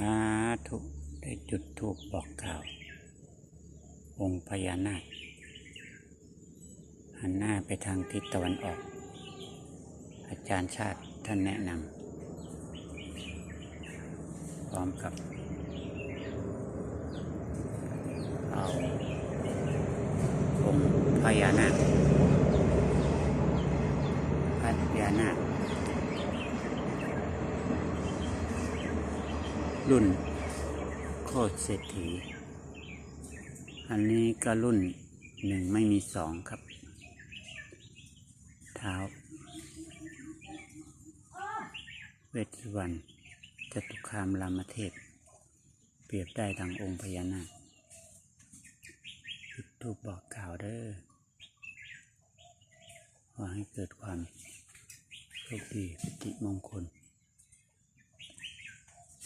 สาธุได้จุดทูปบอกกล่าว องค์พญานาคหันหน้าไปทางทิศตะวันออก อาจารย์ชาติท่านแนะนำพร้อมกับเอาองค์พญานาคพญานาค รุ่นโคตรเศรษฐี อันนี้ก็รุ่นหนึ่งไม่มีสองครับ เท้า เวชสุวรรณจตุคามรามเทพ เปรียบได้ดังองค์พญานาคจุดทูปบอกกล่าวเด้อขอให้เกิดความโชคดีปิติมงคล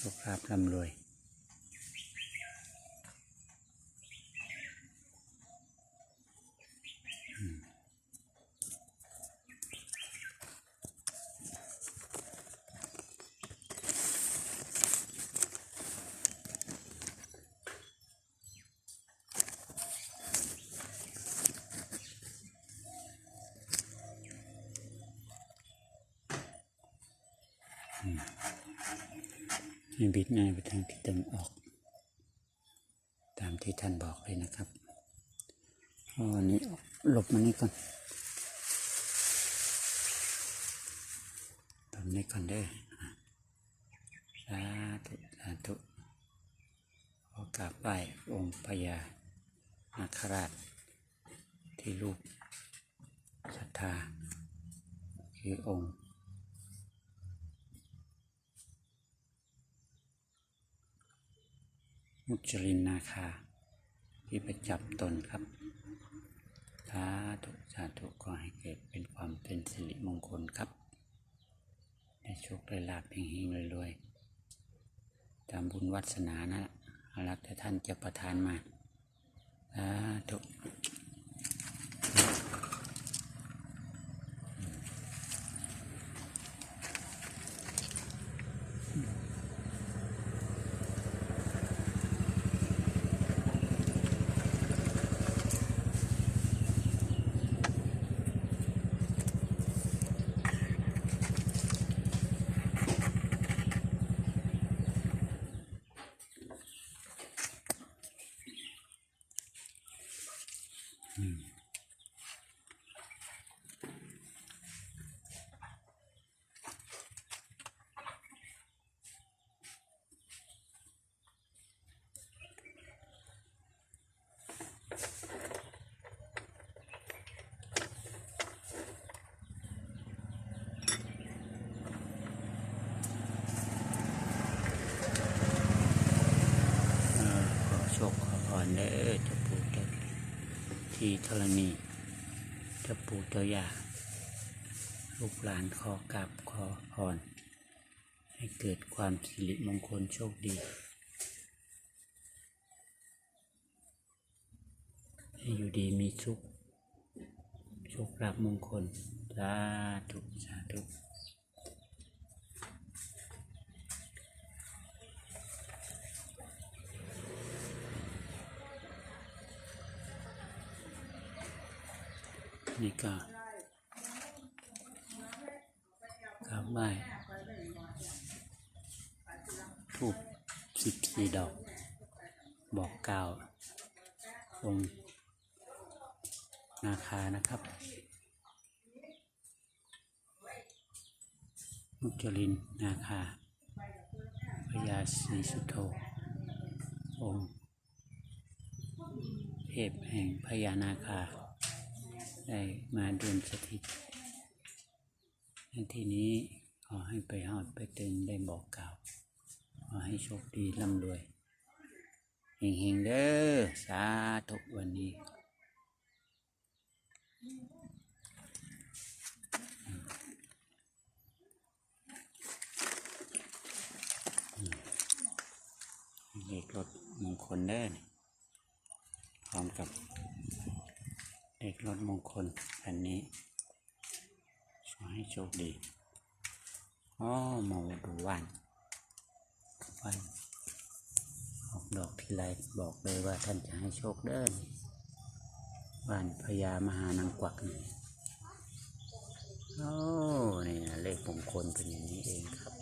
คภาพร่ำรวย ให้บิดหน้าไปทางทิศตะวันออก ตามที่ท่านบอกเลยนะครับอ๋อนี่หลบมานี่ก่อนตรงนี้ก่อนเด้อสาธุสาธุขอกราบไหว้องค์พญานาคราช ที่ลูกศรัทธาคือองค์ มุจรินนาคา ที่ประจับตนครับสาธุสาธุขอให้เกิดเป็นความเป็นสิริมงคลครับได้โชคได้ลาภเฮงๆรวยๆ ตามบุญวัสนานะ รักแต่ท่านจะประทานมา เอ่อขอโที่ธรณีเจ้าปู่เจ้าย่าลูกหลานขอกราบขอพรให้เกิดความสิริมงคลโชคดี ให้อยู่ดีมีสุขโชคลาภมงคล สาธุ สาธุ นี่ก็กราบไหว้ทูบสิบสี่ดอก บอกกล่าวองค์นาคานะครับ มุจลินนาคาพญาศรีสุโธองค์เทพแห่งพญานาคา ได้มาเดินสถิตที่นี้ขอให้ไปหอดไปตึงได้บอกกล่าว ขอให้โชคดีร่ำรวยเฮงๆเด้อสาธุวันนี้เลขรถมงคลเด้อพร้อมกับ เลขรถมงคลอันนี้ขอให้โชคดีอ๋อมาดูวันวันออกดอกทีไรบอกเลยว่าท่านจะให้โชคเด้อนบ้านพญามหานางกวักนี่โอ้นี่นะเลขมงคลเป็นอย่างนี้เองครับ